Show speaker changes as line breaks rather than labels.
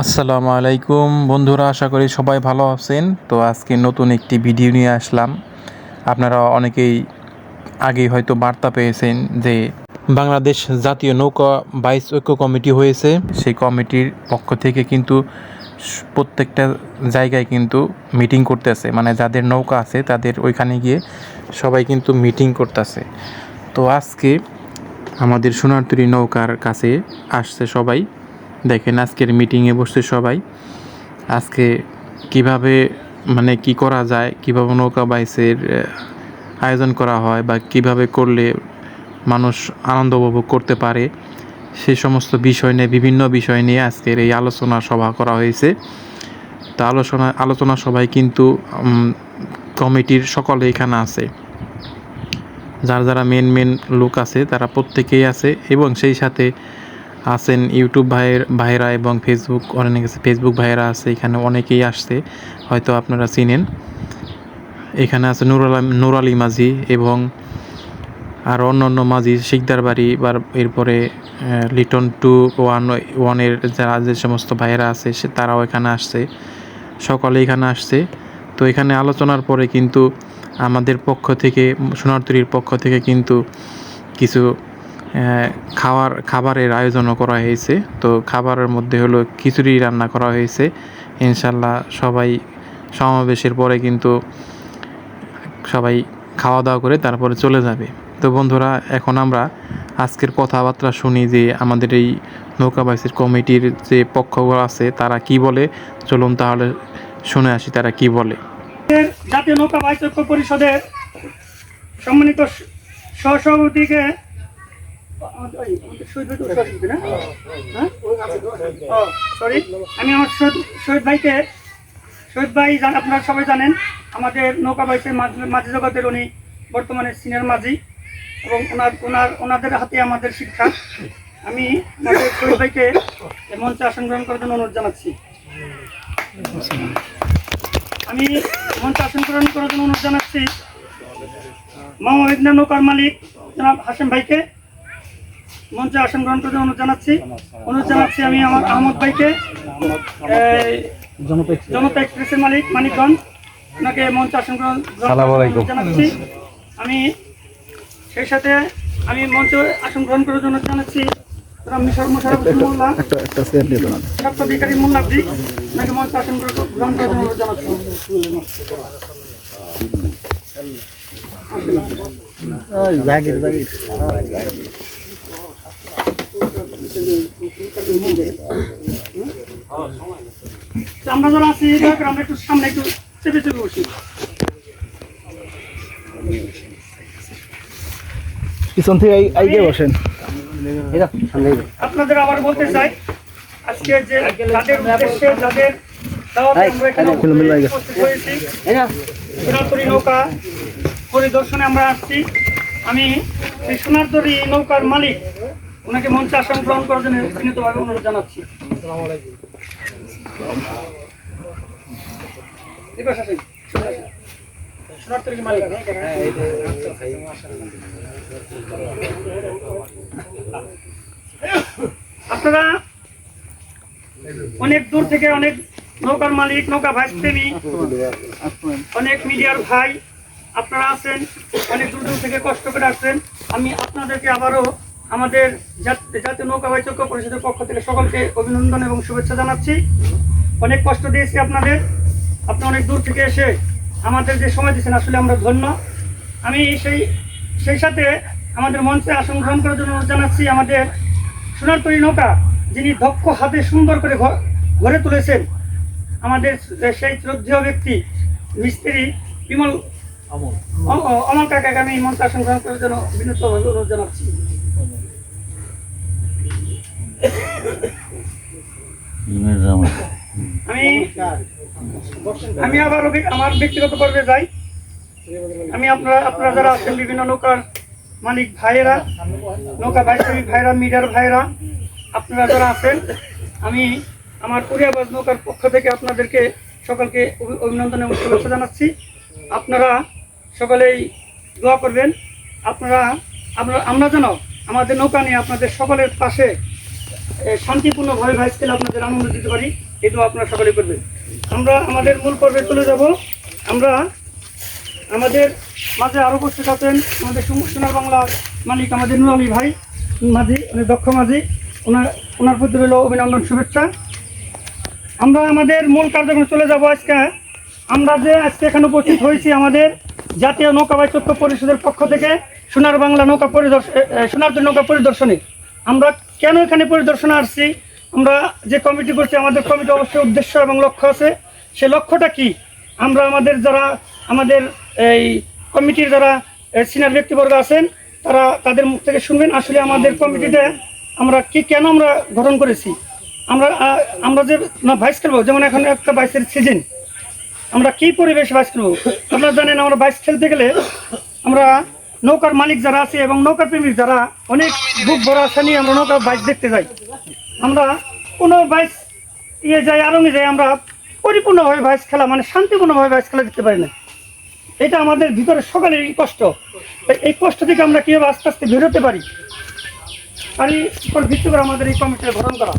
আসসালামু আলাইকুম। বন্ধুরা, আশা করি সবাই ভালো আছেন। তো আজকে নতুন একটি ভিডিও নিয়ে আসলাম। আপনারা অনেকেই আগেই হয়তো বার্তা পেয়েছেন যে বাংলাদেশ জাতীয় নৌকা বাইশ ঐক্য কমিটি হয়েছে। সেই কমিটির পক্ষ থেকে কিন্তু প্রত্যেকটা জায়গায় কিন্তু মিটিং করতেছে। মানে যাদের নৌকা আছে, তাদের ওইখানে গিয়ে সবাই কিন্তু মিটিং করতেছে। তো আজকে আমাদের সোনারতরী নৌকার কাছে আসছে সবাই। দেখেন আজকের মিটিংয়ে বসছে সবাই। আজকে কীভাবে মানে কি করা যায়, কীভাবে নৌকা বাইসের আয়োজন করা হয় বা কীভাবে করলে মানুষ আনন্দ উপভোগ করতে পারে সেই সমস্ত বিষয় নিয়ে, বিভিন্ন বিষয় নিয়ে আজকের এই আলোচনা সভা করা হয়েছে। তা আলোচনা আলোচনা সভায় কিন্তু কমিটির সকলে এখানে আছে। যার যারা মেন মেন লোক আছে, তারা প্রত্যেকেই আছে এবং সেই সাথে আছেন ইউটিউব ভাইয়ের ভাইয়েরা এবং ফেসবুক অনেক ফেসবুক ভাইয়েরা আছে, এখানে অনেকেই আসছে, হয়তো আপনারা চিনেন। এখানে আছে নুর আলম নুর আলী মাঝি এবং আর অন্য অন্য মাঝি শিকদার বাড়ি বা এরপরে লিটন টু ওয়ান, ওয়ানের যারা, যে সমস্ত ভাইয়েরা আছে, সে তারাও এখানে আসছে, সকলে এখানে আসছে। তো এখানে আলোচনার পরে কিন্তু আমাদের পক্ষ থেকে সোনারতরীর পক্ষ থেকে কিন্তু কিছু খাওয়ার, খাবারের আয়োজনও করা হয়েছে। তো খাবারের মধ্যে হলো খিচুড়ি রান্না করা হয়েছে। ইনশাল্লাহ সবাই সমাবেশের পরে কিন্তু সবাই খাওয়া দাওয়া করে তারপরে চলে যাবে। তো বন্ধুরা, এখন আমরা আজকের কথাবার্তা শুনি যে আমাদের এই নৌকাবাসীর কমিটির যে পক্ষগুলো আছে, তারা কি বলে? চলুন তাহলে শুনে আসি তারা কি বলে।
জাতীয় নৌকা পরিষদের সম্মানিত সহসভাপতিকে হ্যাঁ? আমি আমার শহীদ ভাইকে, শহীদ ভাই আপনারা সবাই জানেন, আমাদের নৌকা বাইচের মাঝ- জগতের উনি বর্তমানে সিনিয়র মাঝি এবং ওনার ওনার, ওনাদের হাতে আমাদের শিক্ষা। আমি শহীদ ভাইকে মঞ্চে আসন গ্রহণ করার জন্য অনুরোধ জানাচ্ছি। আমি মঞ্চে আসন গ্রহণ করার জন্য অনুরোধ জানাচ্ছি। মামা মেঘনা নৌকার মালিক জনাব হাসেম ভাইকে। মঞ্চে আসন গ্রহণ করার জন্য অনুরোধ জানাচ্ছি। অনুরোধ জানাচ্ছি আমি আমার আহমদ ভাইকে। জনতা এক্সপ্রেসের মালিক মানিকগঞ্জ। ওনাকে মঞ্চে আসন গ্রহণ জানাচ্ছি। আমি সেই সাথে আমি মঞ্চে আসন গ্রহণ করার জন্য জানাচ্ছি। মোল্লা মঞ্চে আসন গ্রহণ করার জন্য জানাচ্ছি। আমরা যারা আছি আমরা একটু সামনে একটু চেপে চেপে বসি।
পিছন থেকে বসেন।
আপনাদের আবার বলতে চাই আজকে যে যাদের উদ্দেশ্যে যাদের নৌকা পরিদর্শনে আমরা আসছি। আমি এই নৌকার মালিক। ওনাকে মঞ্চে আসন গ্রহণ করার জন্য বিনীতভাবে অনুরোধ জানাচ্ছি। আপনারা অনেক দূর থেকে অনেক নৌকার মালিক নৌকা ভাই প্রেমী অনেক মিডিয়ার ভাই আপনারা আছেন অনেক দূর দূর থেকে কষ্ট করে আসছেন আমি আপনাদেরকে আবারও আমাদের জাত- জাতীয় নৌকা ভাই চক্র পরিষদের পক্ষ থেকে সকলকে অভিনন্দন এবং শুভেচ্ছা জানাচ্ছি। অনেক কষ্ট দিয়েছি আপনাদের। আপনি অনেক দূর থেকে এসে আমাদের যে সময় দিয়েছেন আসলে আমরা ধন্য। আমি সেই সেই সাথে আমাদের মঞ্চে আসন গ্রহণ করার জন্য জানাচ্ছি আমাদের সোনারতরী নৌকা, যিনি দক্ষ, হাতে সুন্দর করে গড়ে তুলেছেন। আমাদের সেই শ্রদ্ধেয় ব্যক্তি, মিস্ত্রি বিমল অমল। কাকাকে আমি মঞ্চে আসন গ্রহণ করার জন্য বিনীতভাবে অনুরোধ জানাচ্ছি। আমি আমি আবার আমার ব্যক্তিগত পর্বে যাই। আমি আপনারা আপনারা যারা আছেন বিভিন্ন নৌকার মালিক ভাইয়েরা নৌকা বাইশ্রমী ভাইরা মিডিয়ার ভাইরা আপনারা যারা আছেন আমি আমার কুরিয়াবাজ নৌকার পক্ষ থেকে আপনাদেরকে সকলকে অভি- অভিনন্দন এবং শুভেচ্ছা জানাচ্ছি। আপনারা সকলেই দোয়া করবেন। আপনারা, আমরা আমরা যেন আমাদের নৌকা নিয়ে আপনাদের সকলের পাশে শান্তিপূর্ণভাবে ভাইস খেলে আপনাদের আনন্দ দিতে পারি এটাও আপনারা সকলে করবেন। আমরা আমাদের মূল পর্বে চলে যাব। আমরা আমাদের মাঝে আরও উপস্থিত আছেন আমাদের সোনার বাংলার মালিক আমাদের নুরালি ভাই, মাঝি অনেক দক্ষ মাঝি, ওনার ওনার প্রতি রইল অভিনন্দন, শুভেচ্ছা। আমরা আমাদের মূল কার্যক্রমে চলে যাব আজকে। আমরা যে আজকে এখানে উপস্থিত হয়েছি আমাদের জাতীয় নৌকাবাই তথ্য পরিষদের পক্ষ থেকে সোনার বাংলা নৌকা পরিদর্শন সোনার নৌকা পরিদর্শনে। আমরা কেন এখানে পরিদর্শনে আসছি? আমরা যে কমিটি করছি, আমাদের কমিটি অবশ্যই উদ্দেশ্য এবং লক্ষ্য আছে। সে লক্ষ্যটা কি? আমরা আমাদের যারা, আমাদের এই কমিটির যারা সিনিয়র ব্যক্তিবর্গ আছেন, তারা তাদের মুখ থেকে শুনবেন, আসলে আমাদের কমিটিতে আমরা কি, কেন আমরা গঠন করেছি? আমরা আমরা যে ভাইস খেলব, যেমন এখন একটা ভাইসের সিজন আমরা কি পরিবেশ বাইস করব? আপনারা জানেন, আমরা বাইস খেলতে গেলে আমরা নৌকার মালিক যারা আছে এবং নৌকার প্রেমিক যারা, অনেক বুক ভরা আশা নিয়ে আমরা নৌকার বাইক দেখতে যাই। আমরা কোনো বাইস ইয়ে যাই আরঙে যাই আমরা পরিপূর্ণভাবে বাইস খেলা মানে শান্তিপূর্ণভাবে বাইস খেলা দেখতে পারি না। এটা আমাদের ভিতরে সকালেরই কষ্ট। এই কষ্ট থেকে আমরা কীভাবে আস্তে আস্তে বেরোতে পারি? আর এই ভিত্তি করে আমাদের এই কমিটির গঠন করা।